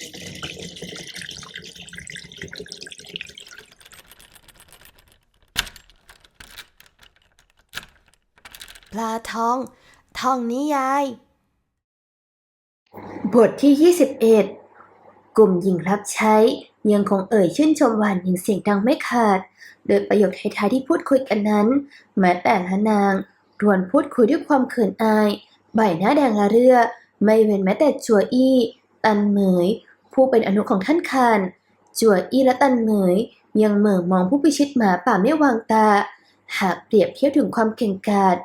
ปลาทอง ทองนิยาย บทที่ 21 กลุ่มหญิงรับใช้ ยังคงเอ่ยชื่นชมหวานหญิงเสียงดังไม่ขาด โดยประโยคท้ายๆที่พูดคุยกันนั้น แม้แต่ละนางรวนพูดคุยด้วยความเขินอาย ใบหน้าแดงละเรื่อ ไม่เว้นแม้แต่จัวอี้ ตันเหมย ผู้เป็นอนุของท่านคาน จัวอี้และตันเหมยยังเหม่อมองผู้พิชิตหมาป่าไม่วางตา หากเปรียบเทียบถึงความเก่งกาจ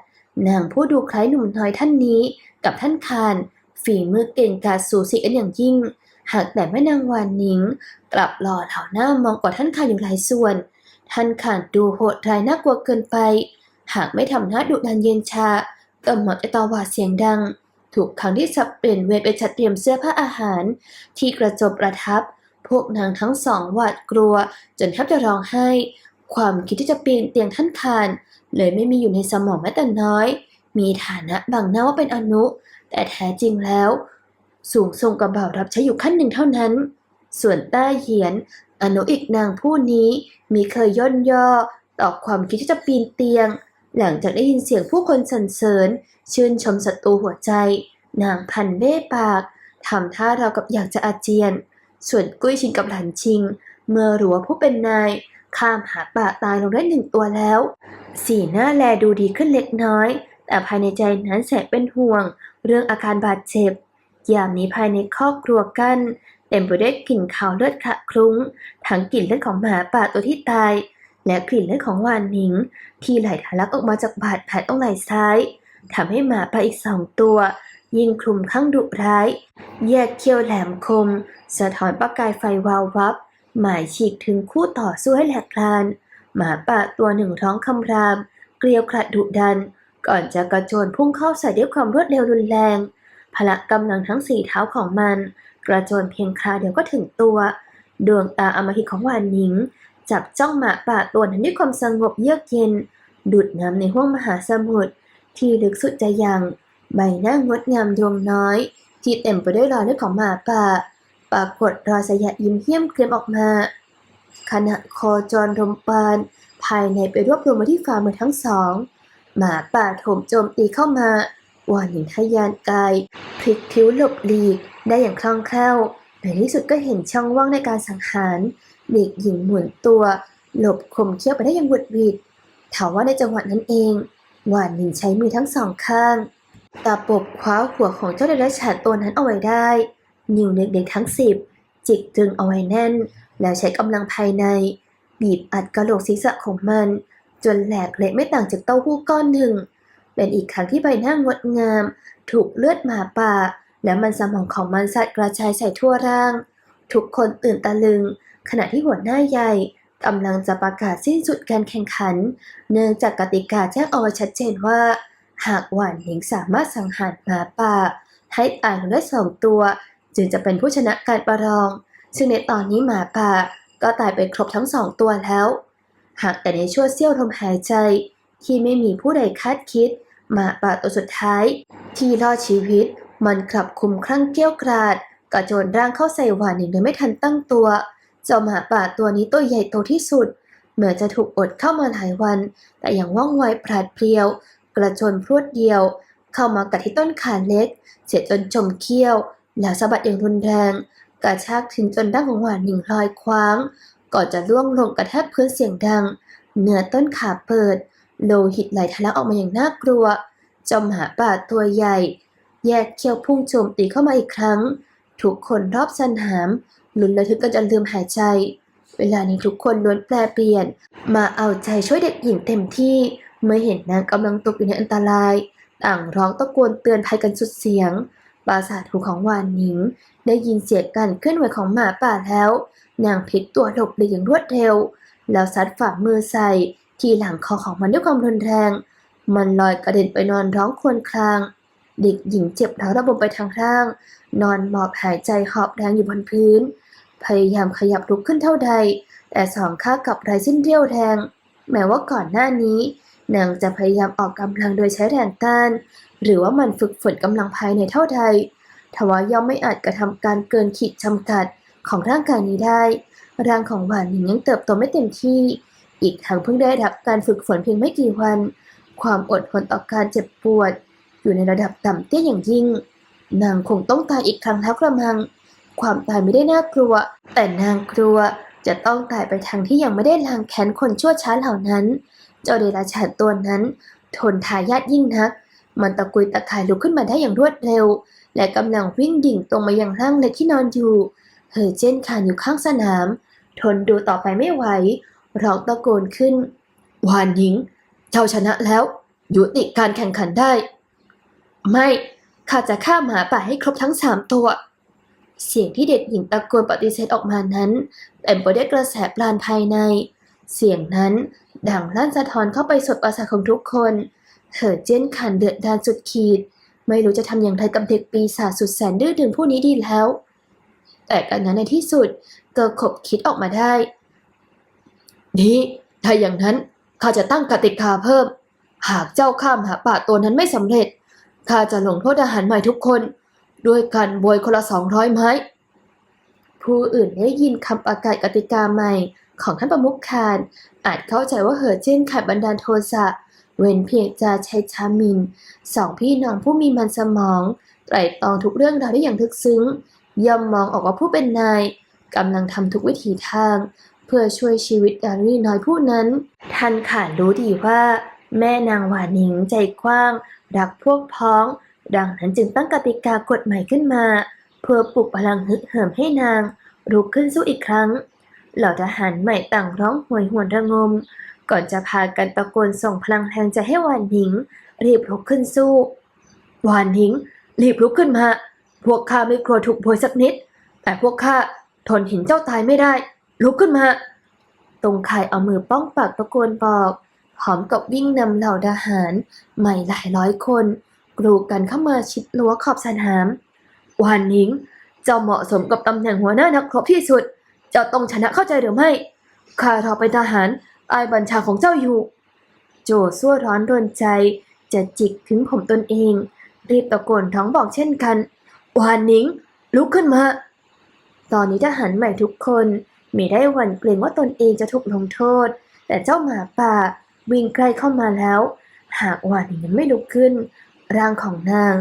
นางผู้ดูคล้ายหนุ่มน้อยท่านนี้ กับท่านคาน ฝีมือเก่งกาจสูสีกันอย่างยิ่ง หากแต่แม่นางวานนิงกลับหล่อเหล่าหน้ามองกว่าท่านขานอยู่หลายส่วน ท่านขานดูโหดร้ายน่ากลัวเกินไป หากไม่ทำหน้าดุดันเย็นชาก็มักจะตาวาเสียงดัง ถูกครั้งที่สับเปลี่ยนเวรไปจัดเตรียมเสื้อผ้าอาหาร ที่กระจบประทับ พวกนางทั้งสองหวาดกลัว จนแทบจะร้องไห้ ความคิดที่จะปีนเตียงท่านคานเลยไม่มีอยู่ในสมองแม้แต่น้อย มีฐานะบางหน้าว่าเป็นอนุ แต่แท้จริงแล้ว สูงส่งกับบ่าวรับใช้อยู่ขั้นหนึ่งเท่านั้น ส่วนต้าเหียน อนุอีกนางผู้นี้มีเคยย่นย่อต่อความคิดที่จะปีนเตียง หลังจากได้ยินเสียงผู้คนสรรเสริญ ชื่นชมศัตรูหัวใจ นางพันเบ้ปากทำท่าเรากับอยากจะอาเจียน ส่วนกุ้ยชิงกับหลันชิง เมื่อรู้ว่าผู้เป็นนายข้ามหาป่าตายลงได้หนึ่งตัวแล้ว สีหน้าแลดูดีขึ้นเล็กน้อย แต่ภายในใจนั้นแสบเป็นห่วง เรื่องอาการบาดเจ็บ ยามนี้ภายในครอบครัวกันเต็มไปด้วยกลิ่นขาวเลือดขะคลุ้ง ทั้งกลิ่นเลือดของหมาป่าตัวที่ตาย และกลิ่นเลือดของวานหนิง ที่ไหลทะลักออกมาจากบาดแผลตรงไหล่ซ้ายทำให้หมาป่าอีกสองตัว ยิ่งคลุมข้างดุร้าย แยกเขี้ยวแหลมคม สะท้อนประกายไฟวาววับ หมายฉีกถึงคู่ต่อสู้ให้แหลกลาน หมาป่าตัวหนึ่งร้องคำราม เกลียวกระดุดัน ก่อนจะกระโจนพุ่งเข้าใส่ด้วยความรวดเร็วรุนแรง พละกำลังทั้งสี่เท้าของมัน กระโจนเพียงคราเดียวก็ถึงตัว ดวงตาอมหิตของวานหนิง จับจ้องหมาป่าตัวนั้นด้วยความสงบเยือกเย็น ดูดน้ำในห้วงมหาสมุทรที่ลึกสุดจะยัง ใบหน้างดงามดวงน้อย ที่เต็มไปด้วยรอยเลือดของหมาป่า ปรากฏรอยสยะยิ้มเหี้ยมเกรียมออกมาขณะคอจรรมปาน ภายในไปรวบรวมมาที่ฝ่ามือทั้งสอง หมาป่าโถมโจมตีเข้ามาวานหญิงทะยานกายพลิกผิวหลบหลีกได้อย่างคล่องแคล่วในที่สุดก็เห็นช่องว่างในการสังหาร เด็กหญิงหมุนตัว หลบคมเขี้ยวไปได้อย่างบุดหวิดถามว่าในจังหวะนั้นเอง หวานหญิงใช้มือทั้งสองข้างตาปบคว้าหัวของเจ้าเดรัจฉานตัวนั้นเอาไว้ได้ นิ้วเด็กๆทั้งสิบจิกจึงเอาไว้แน่น แล้วใช้กำลังภายใน บีบอัดกระโหลกศีรษะของมัน จนแหลกเละไม่ต่างจากเต้าหู้ก้อนหนึ่ง เป็นอีกครั้งที่ใบหน้างดงาม ถูกเลือดหมาป่า และมันสมองของมันสัตว์กระจายใส่ทั่วร่าง ทุกคนตื่นตะลึง ขณะที่หัวหน้าใหญ่กำลังจะประกาศสิ้นสุดการแข่งขัน เนื่องจากกติกาแจ้งเอาไว้ชัดเจนว่า หากหวานหญิงสามารถสังหารหมาป่า ให้ตายลงได้สองตัว จึงจะเป็นผู้ชนะการประลอง ซึ่งในตอนนี้หมาป่าก็ตายไปครบทั้งสองตัวแล้ว หากแต่ในช่วงเสี้ยวลมหายใจ ที่ไม่มีผู้ใดคาดคิดหมาป่าตัวสุดท้าย ที่รอดชีวิต มันกลับคุมคลั่งเกี้ยวกราดกระโจนร่างเข้าใส่หวานหญิงโดยไม่ทันตั้งตัว เจ้าหมาป่าตัวนี้ตัวใหญ่โตที่สุด เหมือนจะถูกอดเข้ามาหลายวัน แต่ยังว่องไวพลาดเพรียว กระโจนพรวดเดียว เข้ามากัดที่ต้นขาเล็กเสียจนจมเขี้ยว แล้วสะบัดอย่างรุนแรง กระชากถึงจนร่างของหวานหญิงลอยคว้าง ก่อนจะล่วงลงกระแทกพื้นเสียงดังเนื้อต้นขาเปิด โลหิตไหลทะลักออกมาอย่างน่ากลัวจ้าหาป่าตัวใหญ่ แยกเขี้ยวพุ่งโจมตีเข้ามาอีกครั้ง ทุกคนรอบสนามลุ้นระทึกกันจนลืมหายใจ เวลานี้ทุกคนล้วนแปลเปลี่ยน มาเอาใจช่วยเด็กหญิงเต็มที่ เมื่อเห็นนางกำลังตกอยู่ในอันตราย ต่างร้องตะโกนเตือนภัยกันสุดเสียง ปราสาทหูของวานหนิง ได้ยินเสียงการเคลื่อนไหวของหมาป่าแล้ว นางพลิกตัวหลบหลีกอย่างรวดเร็ว แล้วซัดฝ่ามือใส่ ที่หลังคอของมันด้วยความรุนแรง มันลอยกระเด็นไปนอนร้องครวญคราง เด็กหญิงเจ็บเท้าระบมไปทางร่าง นอนหมอบหายใจหอบแรงอยู่บนพื้น พยายามขยับลุกขึ้นเท่าใด แต่สองข้างกับไร้สิ้นเรี่ยวแรง แม้ว่าก่อนหน้านี้นางจะพยายามออกกำลังโดยใช้แรงต้าน หรือว่ามันฝึกฝนกำลังภายในเท่าใดทว่าย่อมไม่อาจกระทำการเกินขีดจำกัดของร่างกายนี้ได้ร่างของหวานหนิงยังเติบโตไม่เต็มที่ อีกทั้งเพิ่งได้รับการฝึกฝนเพียงไม่กี่วัน ความอดทนต่อการเจ็บปวด อยู่ในระดับต่ำเตี้ยอย่างยิ่ง นางคงต้องตายอีกครั้งแล้วกระมัง ความตายไม่ได้น่ากลัว แต่นางกลัวจะต้องตายไปทางที่ยังไม่ได้ล้างแค้นคนชั่วช้าเหล่านั้น เจ้าเดรัจฉานตัวนั้น ทนทายาทยิ่งนัก มันตะกุยตะข่ายลุกขึ้นมาได้อย่างรวดเร็ว และกำลังวิ่งดิ่งตรงมายังร่างเล็กที่นอนอยู่เฮอเจนคานอยู่ข้างสนาม ทนดูต่อไปไม่ไหวร้องตะโกนขึ้น วานหญิง เจ้าชนะแล้ว ยุติการแข่งขันได้ ไม่ข้าจะฆ่าหมาป่าให้ครบทั้งสามตัว เสียงที่เด็กหญิงตะโกนปฏิเสธออกมานั้นเต็มไปด้วยกระแสปรานภายใน เสียงนั้นดังลั่นสะท้อนเข้าไปสุดประสาทของทุกคนเธอเจ้นขันเดือดดานสุดขีด ไม่รู้จะทำอย่างไรกับเด็กปีศาจสุดแสนดื้อดึงผู้นี้ดีแล้ว แต่กันนั้นในที่สุดเก็ขบคิดออกมาได้ดีถ้าอย่างนั้นข้าจะตั้งกติกาเพิ่ม หากเจ้าข้ามหาป่าตัวนั้นไม่สำเร็จ ข้าจะลงโทษทหารใหม่ทุกคน ด้วยการบวยคนละสองร้อยไม้ ผู้อื่นได้ยินคำประกาศกติกาใหม่ของท่านประมุขคารอาจเข้าใจว่าเหอเจิ้นขาดบันดาลโทสะเว้นเพียงจะใช้ชามิน สองพี่น้องผู้มีมันสมอง ไตรตรองทุกเรื่องราวได้อย่างลึกซึ้ง ย่อมมองออกว่าผู้เป็นนายกำลังทำทุกวิถีทาง เพื่อช่วยชีวิตดารีน้อยผู้นั้น ท่านขาดรู้ดีว่า แม่นางหวานิงใจกว้าง รักพวกพ้อง ดังนั้นจึงตั้งกติกากฎใหม่ขึ้นมา เพื่อปลุกพลังฮึกเหิมให้นางลุกขึ้นสู้อีกครั้ง เหล่าทหารใหม่ต่างร้องโหวยหวนระงม ก่อนจะพากันตะโกนส่งพลังแทงใจให้วานหนิง รีบลุกขึ้นสู้วานหนิง รีบลุกขึ้นมา พวกข้าไม่กลัวถูกโบยสักนิด แต่พวกข้าทนเห็นเจ้าตายไม่ได้ ลุกขึ้นมาตรงข่ายเอามือป้องปากตะโกนบอก พร้อมกับวิ่งนำเหล่าทหารใหม่หลายร้อยคนกรูกันเข้ามาชิดรั้วขอบสนามวานหนิง เจ้าเหมาะสมกับตำแหน่งหัวหน้านักรบที่สุด เจ้าต้องชนะเข้าใจหรือไม่ข้ารอเป็นทหารอายบัญชาของเจ้าอยู่ โจซั่วร้อนรนใจจะจิกถึงผมตนเอง รีบตะโกนท้องบอกเช่นกันวานหนิง ลุกขึ้นมา ตอนนี้ทหารใหม่ทุกคนไมีได้หวั่นเกรงว่าตนเองจะถูกลงโทษ แต่เจ้าหมาป่า วิ่งใกล้เข้ามาแล้ว หากหวานิงยังไม่ลุกขึ้น ร่างของนาง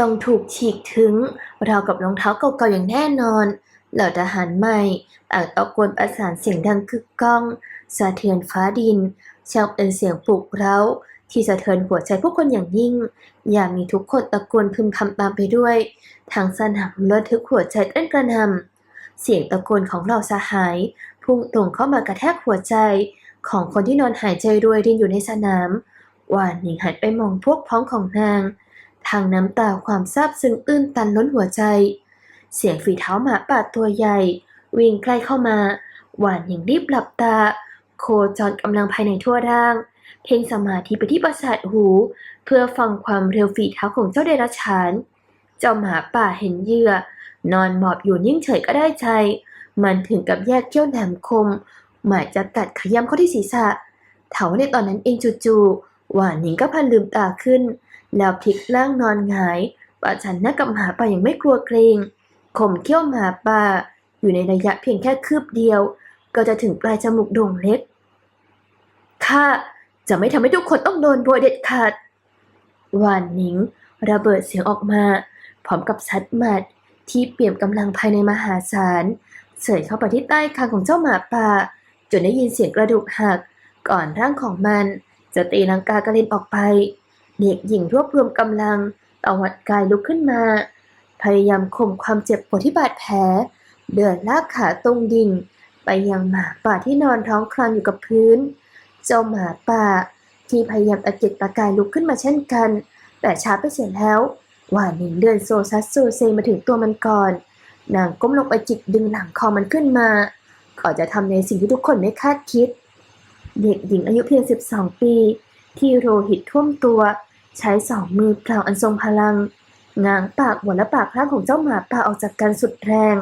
ต้องถูกฉีกถึงราวกับรองเท้าเก่าๆอย่างแน่นอน เหล่าทหารใหม่ต่างตะโกนประสานเสียงดังกึกก้องสะเทือนฟ้าดินช่างเป็นเสียงปลุกเร้าที่สะเทือนหัวใจผู้คนอย่างยิ่ง อย่ามีทุกคนตะโกนพึมพำตามไปด้วย ทางสนามระทึกหัวใจเต้นกระนำเสียงตะโกนของเหล่าสหาย พุ่งตรงเข้ามากระแทกหัวใจ ของคนที่นอนหายใจรวยรินอยู่ในสนามหวานหนิงหันไปมองพวกพ้องของนาง ทางน้ำตาความซาบซึ้งตื้นตันล้นหัวใจ เสียงฝีเท้าหมาป่าตัวใหญ่ วิ่งใกล้เข้ามา หวานหญิงรีบหลับตา โคจรกำลังภายในทั่วร่าง เพ่งสมาธิไปที่ประสาทหู เพื่อฟังความเร็วฝีเท้าของเจ้าเดรัจฉาน เจ้าหมาป่าเห็นเหยื่อนอนหมอบอยู่นิ่งเฉยก็ได้ใจ มันถึงกับแยกเขี้ยวแหลมคม หมายจะกัดขย้ำเข้าที่ศีรษะเถาในตอนนั้นเองจู่ๆหวานหนิงก็พลันลืมตาขึ้น แล้วพลิกร่างนอนหงายประชันหน้ากับหมาป่าอย่างไม่กลัวเกรงข่มเขี้ยวหมาป่า อยู่ในระยะเพียงแค่คืบเดียว ก็จะถึงปลายจมูกโด่งเล็กข้าจะไม่ทำให้ทุกคนต้องโดนโบยเด็ดขาดหวานหนิงระเบิดเสียงออกมา พร้อมกับซัดหมัดที่เปี่ยมกำลังภายในมหาศาลเสยเข้าไปที่ใต้คางของเจ้าหมาป่า จนได้ยินเสียงกระดูกหัก ก่อนร่างของมันจะตีลังกากระเด็นออกไป เด็กหญิงรวบรวมกำลังตวัดกายลุกขึ้นมา พยายามข่มความเจ็บปวดที่บาดแผล เดินลากขาตรงดิ่ง ไปยังหมาป่าที่นอนท้องคลานอยู่กับพื้น เจ้าหมาป่า ที่พยายามตะเกียกตะกายลุกขึ้นมาเช่นกัน แต่ช้าไปเสียแล้วหวานหนิงเดินโซซัสโซเซมาถึงตัวมันก่อน นางก้มลงไปจิกดึงหลังคอมันขึ้นมา ก่อนจะทำในสิ่งที่ทุกคนไม่คาดคิด เด็กหญิงอายุเพียง 12 ปี ที่โรหิตท่วมตัว ใช้สองมือเปล่าอันทรงพลังง้างปากหัวและปากข้างของเจ้าหมาป่าออกจากกันสุดแรง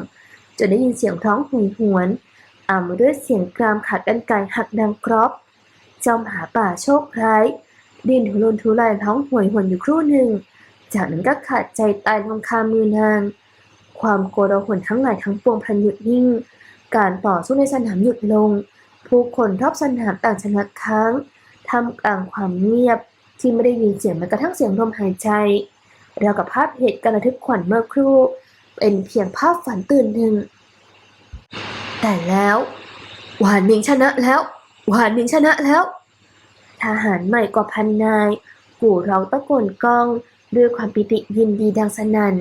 จนได้ยินเสียงท้องหุยหวนอ่ามด้วยเสียงกรามขาดกันไกลหักดังกรอบเจ้าหมาป่าโชคร้าย ดิ้นทุรนทุรายท้องหวยหวนอยู่ครู่หนึ่ง จากนั้นก็ขาดใจตายลงคามือนาง ความโกลาหลทั้งหลายทั้งปวงพันหยุดนิ่ง การต่อสู้ในสนามหยุดลง ผู้คนรอบสนามต่างชะงักค้างทำกลางความเงียบที่ไม่ได้ยินเสียงแม้กระทั่งเสียงลมหายใจเรากับภาพเหตุการณ์ระทึกขวัญเมื่อครู่ เป็นเพียงภาพฝันตื่นหนึ่ง แต่แล้วหวานหมิงชนะแล้ว หวานหมิงชนะแล้ว ทหารใหม่กว่าพันนาย กู่เราะตะโกนก้องด้วยความปิติยินดีดังสนั่น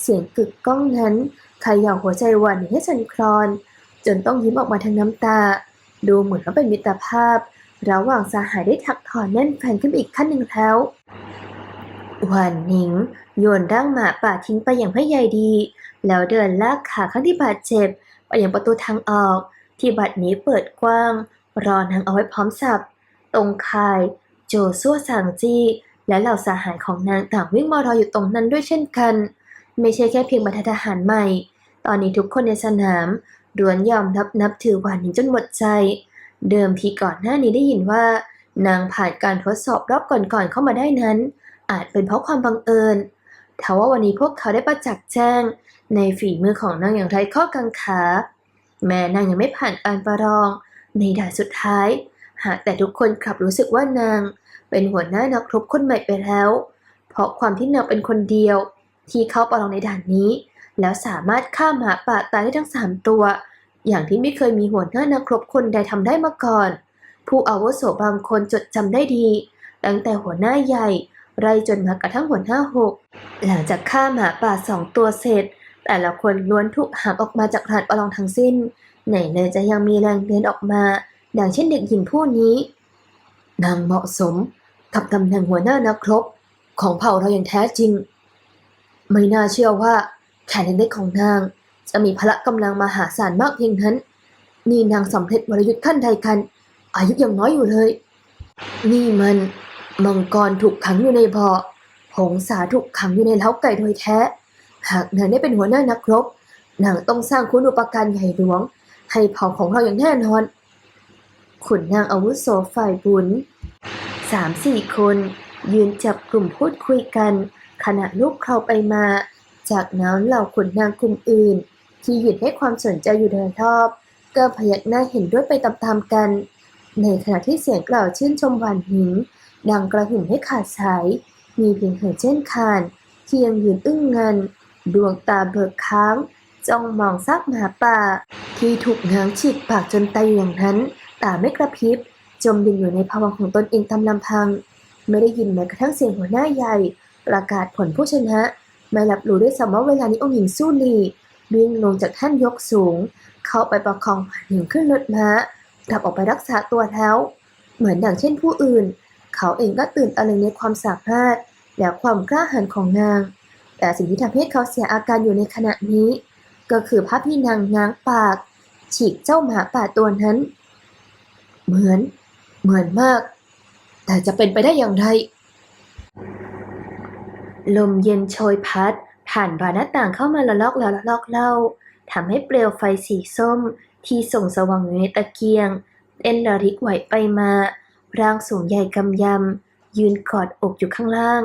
เสียงกึกก้องนั้นขย่าหัวใจหวานให้สันคลอน จนต้องยิ้มออกมาทั้งน้ำตา ดูเหมือนว่าเป็นมิตรภาพ ระหว่างสหายได้ถักถอนแน่นแฟนขึ้นอีกขั้นหนึ่งแล้วหวานหนิง โยนร่างหมาป่าทิ้งไปอย่างไม่ใยดี แล้วเดินลากขาข้างที่บาดเจ็บ ไปยังประตูทางออก ที่บัดนี้เปิดกว้าง รอนางเอาไว้พร้อมสับ ตรงคาย โจซั่วสางจี้ และเหล่าสหายของนางต่างวิ่งมารออยู่ตรงนั้นด้วยเช่นกัน ไม่ใช่แค่เพียงบรรทัดทหารใหม่ ตอนนี้ทุกคนในสนาม ล้วนยอมรับนับถือหวานหนิงจนหมดใจ เดิมทีก่อนหน้านี้ได้ยินว่า นางผ่านการทดสอบรอบก่อนๆเข้ามาได้นั้น อาจเป็นเพราะความบังเอิญทว่าวันนี้พวกเขาได้ประจักษ์แจ้ง ในฝีมือของนางอย่างไรข้อกังขา แม้นางยังไม่ผ่านการประลอง ในด่านสุดท้าย หากแต่ทุกคนกลับรู้สึกว่านาง เป็นหัวหน้านักรบคนใหม่ไปแล้ว เพราะความที่นางเป็นคนเดียว ที่เข้าประลองในด่านนี้ แล้วสามารถฆ่าหมาป่าตายได้ทั้งสามตัว อย่างที่ไม่เคยมีหัวหน้านักรบคนใดทำได้มาก่อน ผู้อาวุโสบางคนจดจำได้ดี ตั้งแต่หัวหน้าใหญ่ไล่จนมากระทั่งหัวหน้าหก หลังจากฆ่าหมาป่าสองตัวเสร็จ แต่ละคนล้วนถูกหามออกมาจากหาดประลองทั้งสิ้น ไหนเลยจะยังมีแรงเดินออกมา ดังเช่นเด็กหญิงผู้นี้ นางเหมาะสมกับตำแหน่งหัวหน้านักรบของเผ่าเราอย่างแท้จริง ไม่น่าเชื่อว่า แขนเล็กๆของนาง จะมีพละกำลังมหาศาลมากเพียงนั้น นี่นางสำเร็จวรยุทธ์ขั้นใดกัน อายุยังน้อยอยู่เลย นี่มันมังกรถูกขังอยู่ในบ่อหงสาถูกขังอยู่ในเล้าไก่โดยแท้ หากนางได้เป็นหัวหน้านักรบนางต้องสร้างคุณอุปการใหญ่หลวง ให้เผ่าของเราอย่างแน่นอนขุนนางอาวุโสฝ่ายบุญสามสี่คน ยืนจับกลุ่มพูดคุยกัน ขณะลูกเข้าไปมา จากนั้นเหล่าขุนนางกลุ่มอื่น ที่หยุดให้ความสนใจอยู่โดยรอบก็พยักหน้าเห็นด้วยไปตามๆกัน ในขณะที่เสียงกล่าวชื่นชมหวานหิงดังกระหึ่มให้ขาดสาย มีเพียงเหอเช่นคานที่ยังยืนอึ้งงัน ดวงตาเบิกค้างจ้องมองซากหมาป่า ที่ถูกง้างฉีกปากจนตายอยู่อย่างนั้น ตาไม่กระพริบ จมดิ่งอยู่ในภาวะของตนเองตามลำพัง ไม่ได้ยินแม้กระทั่งเสียงหัวหน้าใหญ่ ประกาศผลผู้ชนะ ไม่รับรู้ด้วยซ้ำว่าเวลานี้องค์หญิงสู้ลีวิ่งลงจากท่านยกสูง เข้าไปประคองหนหญิงขึ้นรถม้ากลับออกไปรักษาตัวแล้ว เหมือนดังเช่นผู้อื่น เขาเองก็ตื่นตะลึงในความสามารถและความกล้าหาญของนาง แต่สิ่งที่ทำให้เขาเสียอาการอยู่ในขณะนี้ ก็คือภาพที่นางง้างปาก ฉีกเจ้าหมาป่าตัวนั้น เหมือน เหมือนมาก แต่จะเป็นไปได้อย่างไร ลมเย็นโชยพัด ผ่านบานหน้าต่างเข้ามาละลอกแล้วละลอกเล่าทำให้เปลวไฟสีส้ม ที่ส่งสว่างอยู่ในตะเกียงเต้นระริกไหวไปมา ร่างสูงใหญ่กำยำ ยืนกอดอกอยู่ข้างล่าง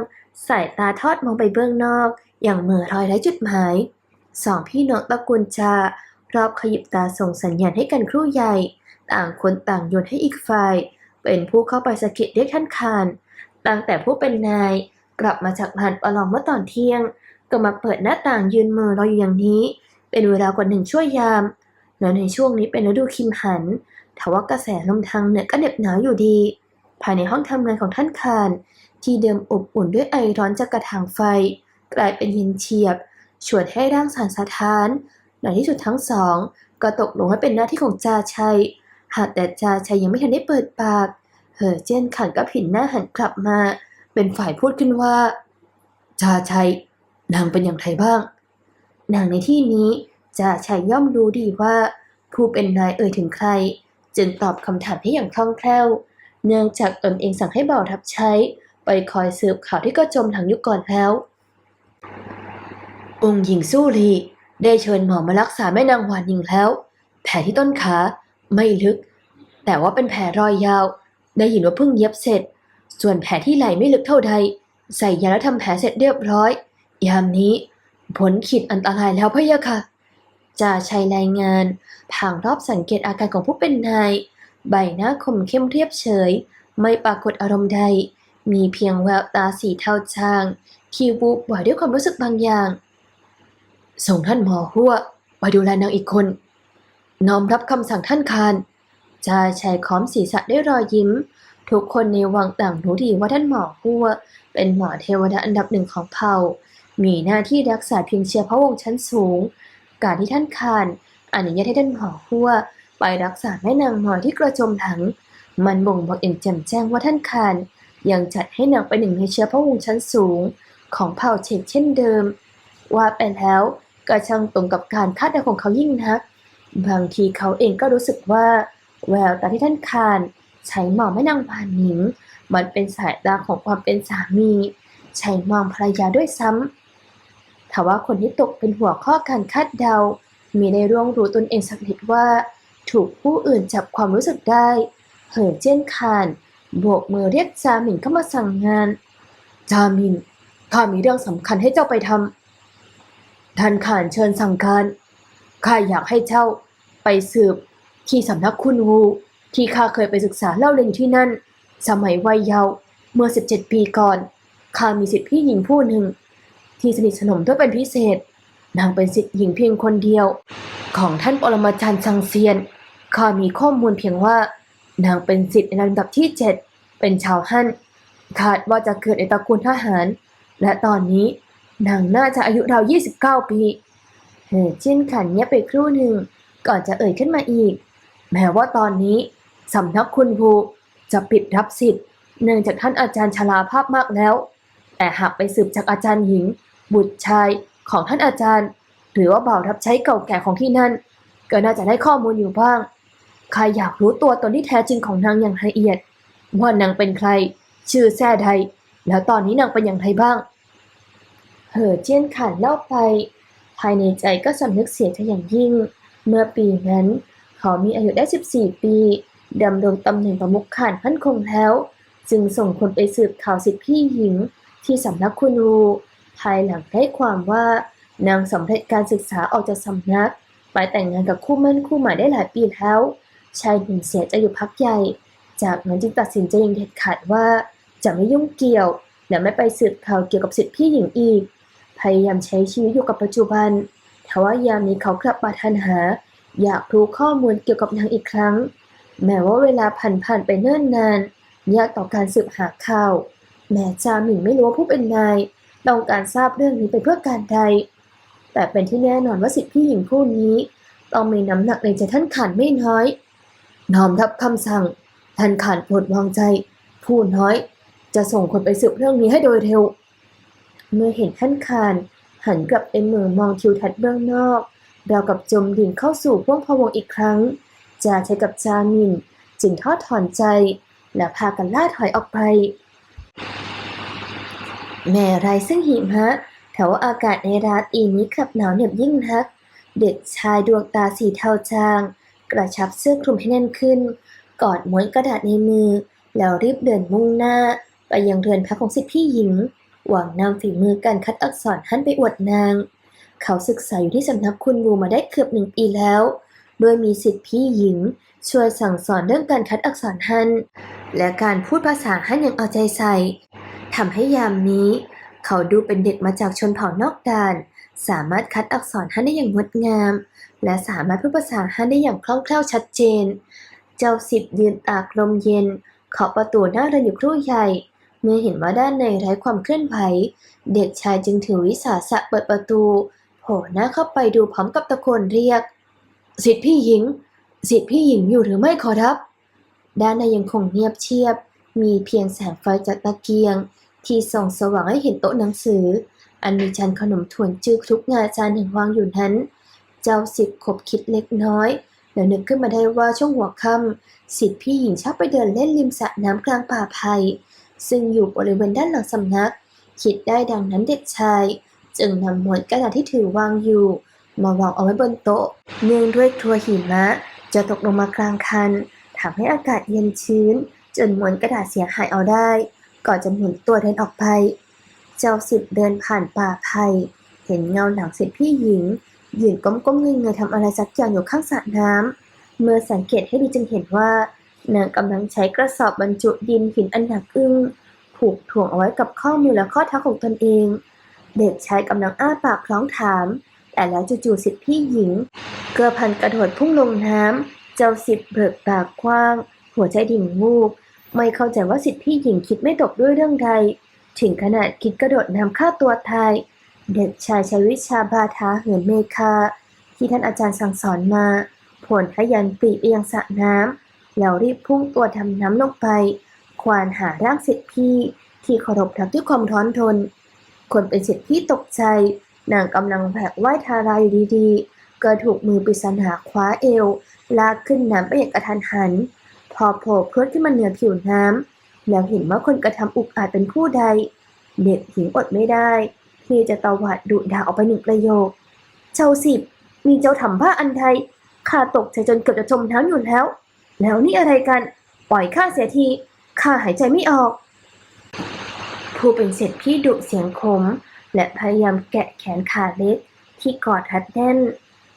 สายตาทอดมองไปเบื้องนอก อย่างเหม่อลอยไร้จุดหมาย สองพี่น้องตะกูลจารอบขยิบตาส่งสัญญาณให้กันครู่ใหญ่ ต่างคนต่างโยนให้อีกฝ่าย เป็นผู้เข้าไปสะกิดเรียกท่านคานตั้งแต่ผู้เป็นนาย กลับมาจากลานประลองเมื่อตอนเที่ยง ก็มาเปิดหน้าต่างยืนมือรออยู่อย่างนี้ เป็นเวลากว่าหนึ่งชั่วยามแล้วในช่วงนี้เป็นฤดูคิมหันทว่ากระแสลมทางเหนือก็เหน็บหนาวอยู่ดี ภายในห้องทำงานของท่านคาน ที่เดิมอบอุ่นด้วยไอร้อนจากกระถางไฟ กลายเป็นเย็นเฉียบ ชวนให้ร่างสารสะท้านในที่สุดทั้งสอง ก็ตกลงให้เป็นหน้าที่ของจาชัย หากแต่จาชัยยังไม่ทันได้เปิดปาก เหอเจนขันก็ผินหน้าหันกลับมา เป็นฝ่ายพูดขึ้นว่าจาชัย นางเป็นอย่างไรบ้าง นางในที่นี้จาชัยย่อมรู้ดีว่า ผู้เป็นนายเอ่ยถึงใคร จึงตอบคำถามให้อย่างคล่องแคล่ว เนื่องจากตนเองสั่งให้เบาวทับใช้ ไปคอยสืบข่าวที่ก็จมถังยุคก่อนแล้ว องค์หญิงสู้ลีได้เชิญหมอมารักษาแม่นางหวานหญิงแล้ว แผลที่ต้นขาไม่ลึก แต่ว่าเป็นแผลรอยยาว ได้ยินว่าเพิ่งเย็บเสร็จ ส่วนแผลที่ไหล่ไม่ลึกเท่าใด ใส่ยาแล้วทำแผลเสร็จเรียบร้อย ยามนี้ผลขีดอันตรายแล้วพะยะค่ะจ่าชัยรายงานผางรอบสังเกตอาการของผู้เป็นนาย ใบหน้าคมเข้มเรียบเฉย ไม่ปรากฏอารมณ์ใด มีเพียงแววตาสีเทาจางที่วูบบ่อยด้วยความรู้สึกบางอย่าง ส่งท่านหมอหัวไปดูแลนางอีกคน น้อมรับคำสั่งท่านคานจ่าชัยค้อมศีรษะด้วยรอยยิ้ม ทุกคนในวังต่างรู้ดีว่าท่านหมอหัวเป็นหมอเทวดาอันดับหนึ่งของเผ่า มีหน้าที่รักษาเพียงเชียร์พระวงศ์ชั้นสูง การที่ท่านคานอนุญาตให้ท่านหมอหัวไปรักษาแม่นางหมอที่กระโจมหลัง มันบ่งบอกเอ็นแจ่มแจ้งว่าท่านคานยังจัดให้นางเป็นหนึ่งในเชื้อพระวงศ์ชั้นสูง ของเผ่าเฉกเช่นเดิม ว่าไปแล้วก็ช่างตรงกับการคาดเดาของเขายิ่งนัก บางทีเขาเองก็รู้สึกว่า แววตาที่ท่านคาน ใช้มองแม่นางพานหนิง มันเป็นสายตาของความเป็นสามีใช้มองภรรยาด้วยซ้ำแต่ว่าคนที่ตกเป็นหัวข้อการคาดเดา มีได้ร่วงรู้ตนเองสักนิดว่า ถูกผู้อื่นจับความรู้สึกได้ เห่อเจี้ยนคานโบกมือเรียกจาหมินเข้ามาสั่งงาน จามินข้ามีเรื่องสำคัญให้เจ้าไปทำท่านขานเชิญสั่งการข้าอยากให้เจ้าไปสืบที่สำนักคุณวู ที่ข้าเคยไปศึกษาเล่าเรียนอยู่ที่นั่น สมัยวัยเยาว์เมื่อ 17 ปีก่อนข้ามีสิทธิพี่หญิงผู้หนึ่ง ที่สนิทสนมด้วยเป็นพิเศษ นางเป็นสิทธิหญิงเพียงคนเดียว ของท่านปรมาจารย์ซังเซียนข้ามีข้อมูลเพียงว่า นางเป็นสิทธิ์ในลำดับที่เจ็ดเป็นชาวฮั่นคาดว่าจะเกิดในตระกูลทหาร และตอนนี้นางน่าจะอายุราว29 ปีเฮอเจียนขันเงียบไปครู่หนึ่งก่อนจะเอ่ยขึ้นมาอีก แม้ว่าตอนนี้ สำนักคุณภูจะปิดรับสิทธิ์เนื่องจากท่านอาจารย์ชราภาพมากแล้ว แต่หากไปสืบจากอาจารย์หญิง บุตรชายของท่านอาจารย์ หรือว่าบ่าวรับใช้เก่าแก่ของที่นั่น ก็น่าจะได้ข้อมูลอยู่บ้าง ใครอยากรู้ตัวตนที่แท้จริงของนางอย่างละเอียด ว่านางเป็นใคร ชื่อแท้ใดแล้วตอนนี้นางเป็นอย่างไรบ้าง เหอเจี้ยนขันเล่าไป ภายในใจก็สำนึกเสียใจอย่างยิ่ง เมื่อปีนั้น เขามีอายุได้ 14 ปี ดำรงตำแหน่งประมุขข่านมั่นคงแล้ว จึงส่งคนไปสืบข่าวสิทธิพี่หญิงที่สำนักคุณูภายหลังได้ความว่านางสำเร็จการศึกษาออกจากสำนัก ไปแต่งงานกับคู่มั่นคู่หมายได้หลายปีแล้วชายหนุ่มเสียใจอยู่พักใหญ่ จากนั้นจึงตัดสินใจอย่างเด็ดขาดว่าจะไม่ยุ่งเกี่ยว และไม่ไปสืบข่าวเกี่ยวกับสิทธิพี่หญิงอีก พยายามใช้ชีวิตอยู่กับปัจจุบันทว่ายามนี้เขากลับมาทันหา อยากรู้ข้อมูลเกี่ยวกับนางอีกครั้ง แม้ว่าเวลาผ่านผ่านๆไปเนิ่นนานยากต่อการสืบหาข่าว แม้จาหมิงไม่รู้ว่าผู้เป็นนายต้องการทราบเรื่องนี้ไปเพื่อการใด แต่เป็นที่แน่นอนว่าสิทธิพี่หญิงผู้นี้ ต้องมีน้ำหนักในใจท่านขานไม่น้อย น้อมรับคำสั่ง ท่านขานโปรดวางใจ ผู้น้อย จะส่งคนไปสืบเรื่องนี้ให้โดยเร็ว เมื่อเห็นท่านคาน หันกลับไปเหมือมองทิวทัศน์เบื้องนอกราวกับจมดิ่งเข้าสู่พวงพวงอีกครั้ง จาใช้กับจามิน จึงทอดถอนใจ และพากันล่าถอยออกไป แม่ไรซึ่งหิมะแถวาอากาศในราตรีนี้กลับหนาวเหน็บยิ่งนัก เด็กชายดวงตาสีเทาจาง กระชับเสื้อคลุมให้แน่นขึ้น กอดม้วนกระดาษในมือ แล้วรีบเดินมุ่งหน้า ไปยังเรือนพักของสิทธิพี่หญิง หวังนำฝีมือการคัดอักษรหันไปอวดนาง เขาศึกษาอยู่ที่สำนักคุณวูมาได้เกือบหนึ่งปีแล้ว โดยมีสิทธิพี่หญิง ช่วยสั่งสอนเรื่องการคัดอักษรฮัน และการพูดภาษาฮันอย่างเอาใจใส่ทำให้ยามนี้ เขาดูเป็นเด็กมาจากชนเผ่านอกด่าน สามารถคัดอักษรฮันได้อย่างงดงาม และสามารถพูดภาษาฮันได้อย่างคล่องแคล่วชัดเจน เจ้าสิบยืนตากลมเย็นเคาประตูหน้าเรือนอยู่ครู่ใหญ่ เมื่อเห็นว่าด้านในไร้ความเคลื่อนไหว เด็กชายจึงถือวิสาสะเปิดประตู โผล่หน้าเข้าไปดูพร้อมกับตะโกนเรียก สิทธิพี่หญิง สิทธิพี่หญิงอยู่หรือไม่ขอรับ ด้านในยังคงเงียบเชียบ มีเพียงแสงไฟจากตะเกียง ที่ส่องสว่างให้เห็นโต๊ะหนังสือ อันมีจานขนมถ่วนจื้อคลุกงาจานหนึ่งวางอยู่นั้น เจ้าสิบขบคิดเล็กน้อยแล้วนึกขึ้นมาได้ว่าช่วงหัวค่ำสิทธิพี่หญิงชอบไปเดินเล่นริมสระน้ำกลางป่าไผ่ซึ่งอยู่บริเวณด้านหลังสำนัก คิดได้ดังนั้นเด็กชาย จึงนำหมวดกระดาษที่ถือวางอยู่ มาวางเอาไว้บนโต๊ะ เนื่องด้วยทัวหิมะ จะตกลงมากลางคันทำให้อากาศเย็นชื้น จนมวนกระดาษเสียหายเอาได้ ก่อนจะหมุนตัวเดินออกไป เจ้าสิบเดินผ่านป่าไผ่เห็นเงาหลังสิทธิพี่หญิงยืนก้มๆเงยๆทำอะไรสักอย่างอยู่ข้างสระน้ำเมื่อสังเกตให้ดีจึงเห็นว่านางกำลังใช้กระสอบบรรจุดินหินอันหนักอึ้งผูกถ่วงเอาไว้กับข้อมือและข้อเท้าของตนเอง เด็กชายกำลังอ้าปากร้องถาม แต่แล้วจู่ๆสิทธิพี่หญิง เกลือพันกระโดดพุ่งลงน้ำ เจ้าสิบเบิกปากกว้าง หัวใจดิ่งวูบไม่เข้าใจว่าสิทธิพี่หญิงคิดไม่ตกด้วยเรื่องใด ถึงขนาดคิดกระโดดน้ำฆ่าตัวตาย เด็กชายชวิชาบาทาเหินเมฆาที่ท่านอาจารย์สั่งสอนมาผลทะยันปรีไปยังสระน้ำแล้วรีบพุ่งตัวดำน้ำลงไป ควานหาร่างสิทธิพี่ที่เคารพทับด้วยความร้อนทน คนเป็นสิทธิพี่ตกใจ นางกำลังแผลกว่ายทาราอยู่ดีๆ ก็ถูกมือปริศนาคว้าเอว ลากขึ้นน้ำไปอย่างกระทันหัน พอโผล่พรวดขึ้นมาเหนือผิวน้ำแล้วเห็นว่าคนกระทำอุกอาจเป็นผู้ใด เด็กหญิงอดไม่ได้ ที่จะตวาดดุด่าออกไปหนึ่งประโยค เจ้าสิบ มีเจ้าทำบ้าอันใดข้าตกใจจนเกือบจะจมน้ำอยู่แล้ว แล้วนี่อะไรกัน ปล่อยข้าเสียที ข้าหายใจไม่ออก ผู้เป็นเศรษฐีดุเสียงคม และพยายามแกะแขนขาเล็ก ที่กอดทัดแน่น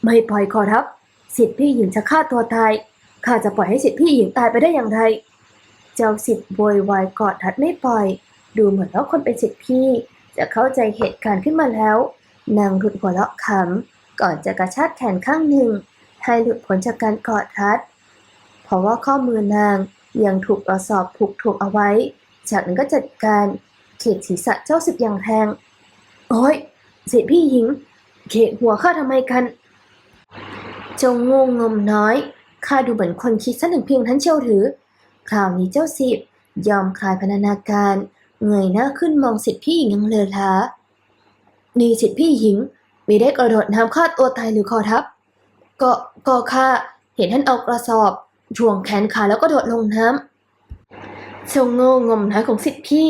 ไม่ปล่อยขอรับ สิทธิพี่หญิงจะฆ่าตัวตาย ข้าจะปล่อยให้สิทธิพี่หญิงตายไปได้อย่างไร เจ้าสิทธิ์โวยวายกอดทัดไม่ปล่อย ดูเหมือนว่าคนเป็นสิทธิพี่ จะเข้าใจเหตุการณ์ขึ้นมาแล้ว นางหลุดหัวเราะขำ ก่อนจะกระชากแขนข้างหนึ่ง ให้หลุดพ้นจากการกอดทัด เพราะว่าข้อมือนางยังถูกกระสอบผูกถ่วงเอาไว้ จากนั้นก็จัดการเขกศีรษะเจ้าสิบอย่างแรง โอ้ยเสิพี่หญิง เขกหัวข้าทำไมกัน เจ้าโง่งมน้อย ข้าดูเหมือนคนคิดซะถึงเพียงนั้นเชียวหรือ คราวนี้เจ้าสิบยอมคลายพนานาการ เงยหน้าขึ้นมองสิทธิพี่หญิงยังเลอล้านี่สิทธิพี่หญิงไม่ได้กระโดดน้ำฆ่าตัวตายหรือขอทับ ก็ก็ข้าเห็นท่านเอากระสอบถ่วงแขนขาแล้วก็โดดลงน้ำเจ้าโง่งมน้อยของสิทธิพี่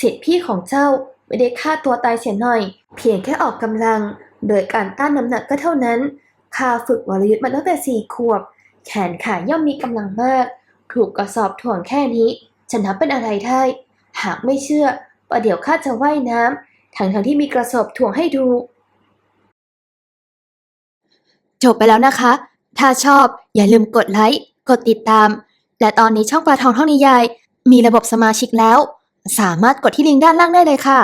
สิทธิพี่ของเจ้า ไม่ได้ฆ่าตัวตายเสียหน่อย เพียงแค่ออกกำลัง โดยการต้านน้ำหนักก็เท่านั้นข้าฝึกวรยุทธ์มาตั้งแต่สี่ขวบ แขนขาย่อมมีกำลังมาก ถูกกระสอบถ่วงแค่นี้จะนับเป็นอะไรได้ หากไม่เชื่อประเดี๋ยวข้าจะว่ายน้ำทั้งทั้งที่มีกระสอบถ่วงให้ดู จบไปแล้วนะคะ ถ้าชอบอย่าลืมกดไลค์ กดติดตาม และตอนนี้ช่องปลาทองท่องนิยาย มีระบบสมาชิกแล้ว สามารถกดที่ลิงก์ด้านล่างได้เลยค่ะ